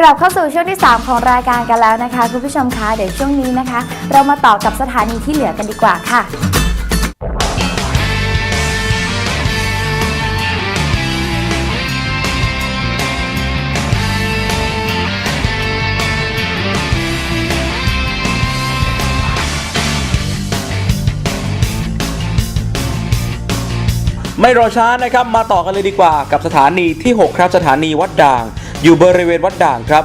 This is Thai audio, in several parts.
กลับเข้าสู่ช่วงที่ 3 ของรายการกันแล้วนะคะ คุณผู้ชมคะเดี๋ยวช่วงนี้นะคะ เรามาต่อกับสถานีที่เหลือกันดีกว่าค่ะ ไม่รอช้านะครับ มาต่อกันเลยดีกว่ากับสถานีที่ 6 ครับสถานีวัดด่าง อยู่บริเวณวัดด่างครับ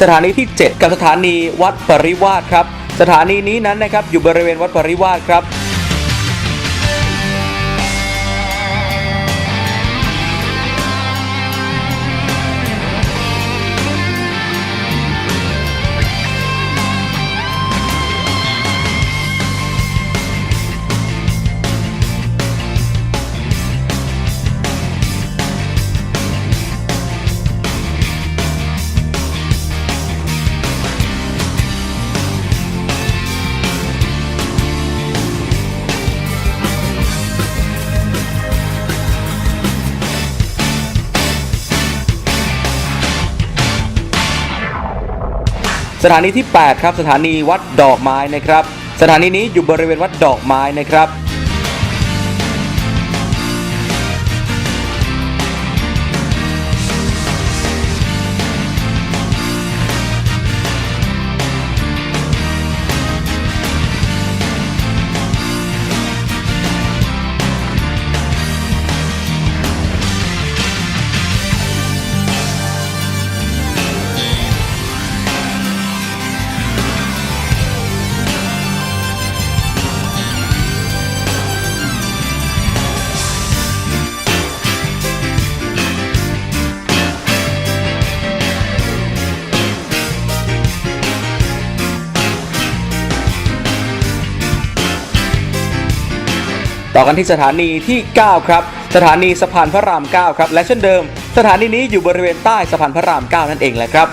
สถานีที่ 7 กับสถานีวัดปริวาสครับ สถานีนี้นั้นนะครับอยู่บริเวณวัดปริวาสครับ สถานีที่ 8 ครับ สถานีวัดดอกไม้นะครับ สถานีนี้อยู่บริเวณวัดดอกไม้นะครับ ต่อกันที่สถานีที่ 9 ครับ สถานีสะพานพระราม 9 ครับ และเช่นเดิม สถานีนี้อยู่บริเวณใต้สะพานพระราม 9 นั่นเองแหละครับ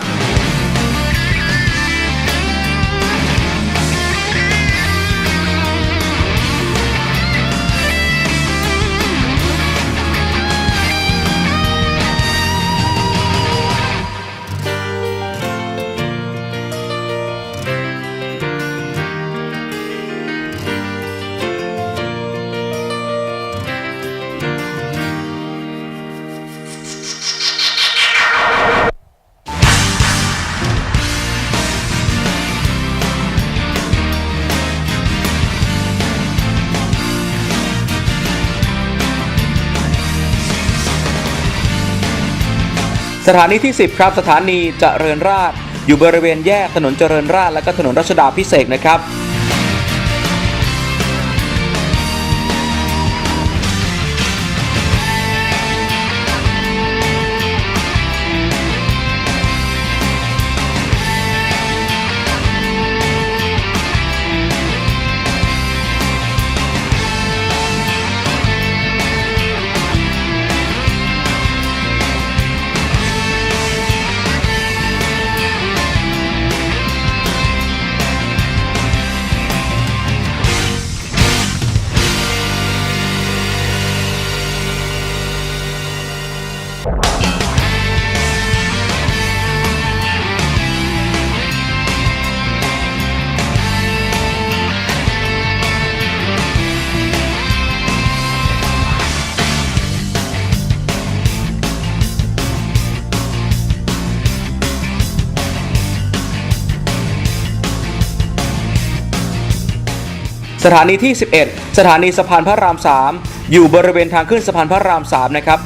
สถานีที่ 10 ครับ สถานีเจริญราษฎร์อยู่บริเวณแยกถนนเจริญราษฎรและก็ถนนรัชดาพิเศษนะครับ สถานีที่ 11 สถานีสะพานพระราม 3 อยู่บริเวณทางขึ้นสะพานพระราม 3 นะครับ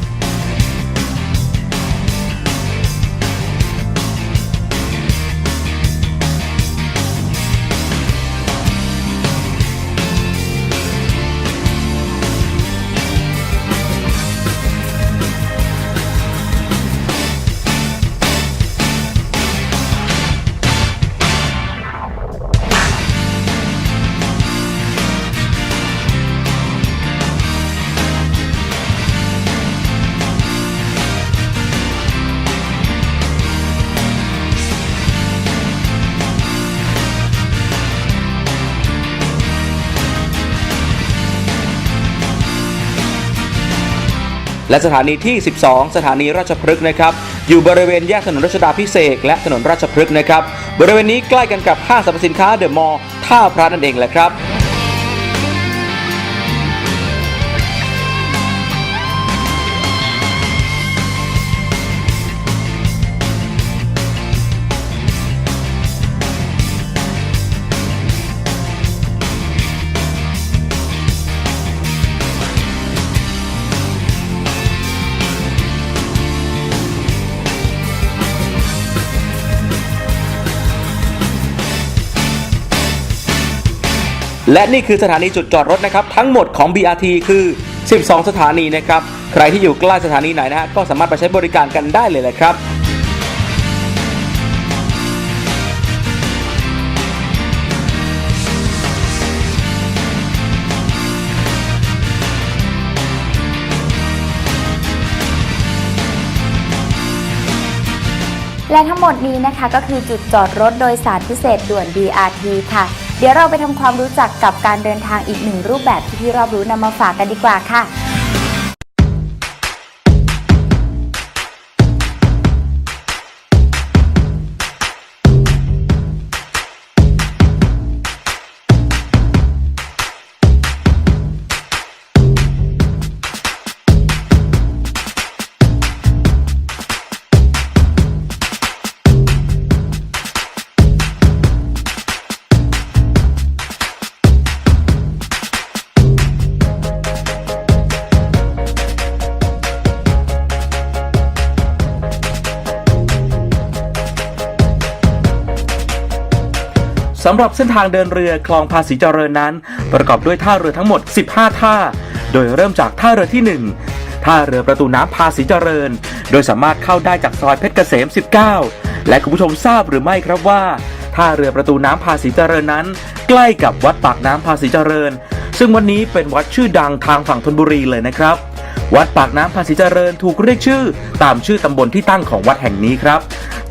และสถานีที่ 12 สถานีราชพฤกษ์นะครับ อยู่บริเวณแยกถนนรัชดาพิเศษและถนนราชพฤกษ์นะครับ บริเวณนี้ใกล้กันกับห้างสรรพสินค้าเดอะมอลล์ท่าพระนั่นเองแหละครับ และนี่คือสถานีจุดจอดรถนะครับทั้งหมดของ BRT คือ 12 สถานีนะครับ ใครที่อยู่ใกล้สถานีไหนนะฮะก็สามารถไปใช้บริการกันได้เลยแหละครับและทั้งหมดนี้นะคะก็คือจุดจอดรถโดยสารพิเศษด่วน BRT ค่ะ เดี๋ยวเราไปทำความรู้จักกับการเดินทางอีกหนึ่งรูปแบบที่พี่รอบรู้นำมาฝากกันดีกว่าค่ะ สำหรับเส้นทางเดินเรือคลองภาษีเจริญนั้น ประกอบด้วยท่าเรือทั้งหมด 15 ท่า โดยเริ่มจากท่าเรือที่ 1 ท่าเรือประตูน้ำภาษีเจริญ โดยสามารถเข้าได้จากซอยเพชรเกษม 19 และคุณผู้ชมทราบหรือไม่ครับว่า ท่าเรือประตูน้ำภาษีเจริญนั้น ใกล้กับวัดปากน้ำภาษีเจริญ ซึ่งวันนี้เป็นวัดชื่อดังทางฝั่งธนบุรีเลยนะครับวัดปากน้ำภาษีเจริญถูกเรียกชื่อ ตามชื่อตำบลที่ตั้งของวัดแห่งนี้ครับ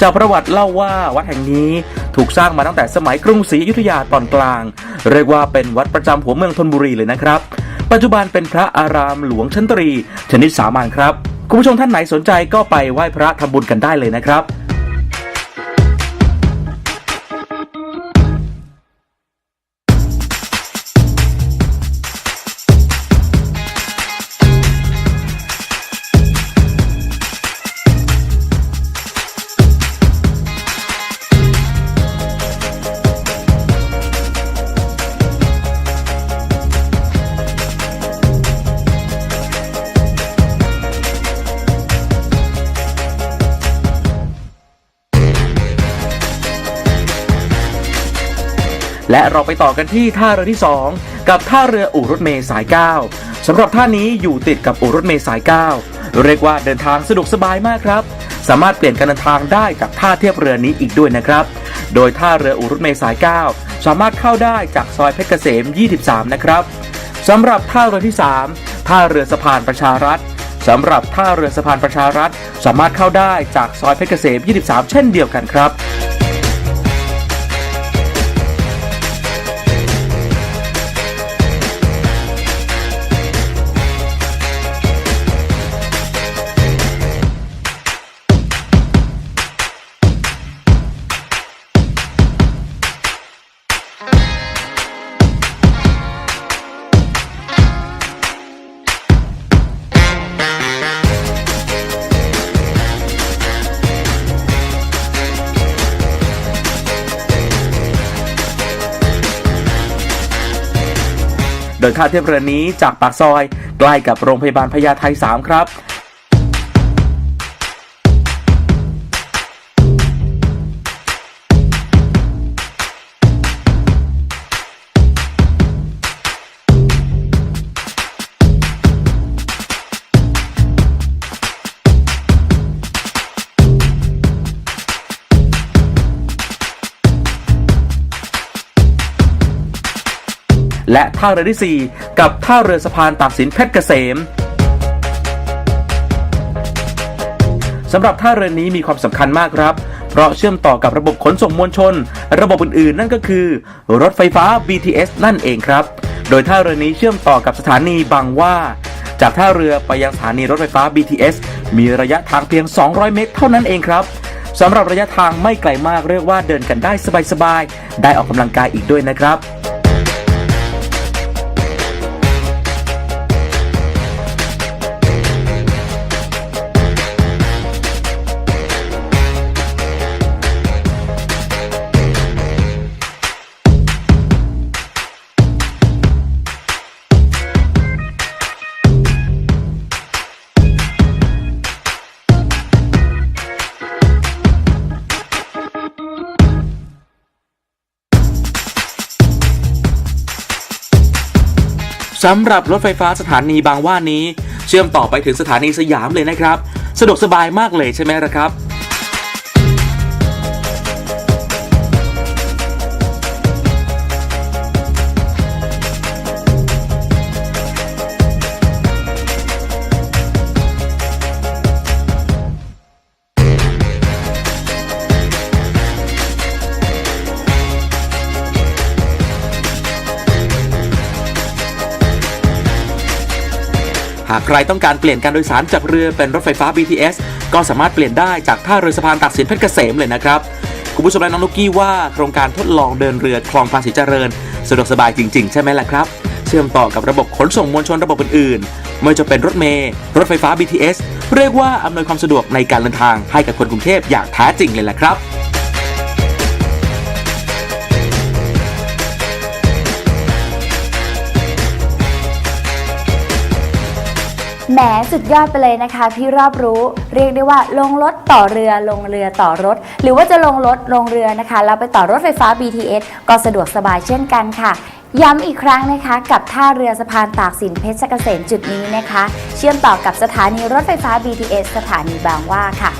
จากประวัติเล่าว่าวัดแห่งนี้ถูกสร้างมาตั้งแต่สมัยกรุงศรีอยุธยาตอนกลาง เรียกว่าเป็นวัดประจำหัวเมืองธนบุรีเลยนะครับ ปัจจุบันเป็นพระอารามหลวงชั้นตรี ชนิดสามัญครับ คุณผู้ชมท่านไหนสนใจก็ไปไหว้พระทำบุญกันได้เลยนะครับ และเราไปต่อกันที่ท่าเรือที่ 2 กับท่าเรืออู่รถเมย์สาย 9สำหรับท่านี้อยู่ติดกับอู่รถเมย์สาย 9 เรียกว่าเดินทางสะดวกสบายมากครับ สามารถเปลี่ยนการเดินทางได้จากท่าเทียบเรือนี้อีกด้วยนะครับ โดยท่าเรืออู่รถเมย์สาย 9 สามารถเข้าได้จากซอยเพชรเกษม 23 นะครับสำหรับท่าเรือที่ 3 ท่าเรือสะพานประชารัฐสำหรับท่าเรือสะพานประชารัฐ สามารถเข้าได้จากซอยเพชรเกษม 23 เช่นเดียวกันครับ โดยท่าเทียบเรือนี้จากปากซอย ใกล้กับโรงพยาบาลพญาไท3ครับ และท่าเรือที่ 4 กับท่าเรือสะพานตากสินเพชรเกษมสำหรับท่าเรือนี้มีความสำคัญมากครับ เพราะเชื่อมต่อกับระบบขนส่งมวลชน ระบบอื่นๆ นั่นก็คือ รถไฟฟ้า BTS นั่นเองครับ โดยท่าเรือนี้เชื่อมต่อกับสถานีบางว่า จากท่าเรือไปยังสถานีรถไฟฟ้า BTS มีระยะทางเพียง 200 เมตร เท่านั้นเองครับสำหรับระยะทางไม่ไกลมากเรียกว่าเดินกันได้สบายๆ ได้ออกกำลังกายอีกด้วยนะครับ สำหรับรถไฟฟ้าสถานีบางว่านี้ เชื่อมต่อไปถึงสถานีสยามเลยนะครับ สะดวกสบายมากเลยใช่ไหมล่ะครับ ใครต้องการเปลี่ยนการโดยสารจากเรือเป็นรถไฟฟ้า BTS ก็สามารถเปลี่ยนได้จากท่าเรือสะพานตากสินเพชรเกษมเลยนะครับคุณผู้ชมและน้องนุกกี้ว่าโครงการทดลองเดินเรือคลองภาษีเจริญสะดวกสบายจริง ๆ ใช่ไหมล่ะครับ เชื่อมต่อกับระบบขนส่งมวลชนระบบอื่นๆไม่ว่าจะเป็นรถเมล์รถไฟฟ้า BTS เรียกว่าอำนวยความสะดวกในการเดินทางให้กับคนกรุงเทพอย่างแท้จริงเลยแหละครับ แหมสุดยอดไปเลยนะคะ พี่รอบรู้เรียกได้ว่าลงรถต่อเรือลงเรือต่อรถ หรือว่าจะลงรถลงเรือนะคะ แล้วไปต่อรถไฟฟ้า BTS ก็สะดวกสบายเช่นกันค่ะ ย้ำอีกครั้งนะคะ กับท่าเรือสะพานตากสินเพชรเกษมจุดนี้นะคะ เชื่อมต่อกับสถานีรถไฟฟ้า BTS สถานีบางว่าค่ะ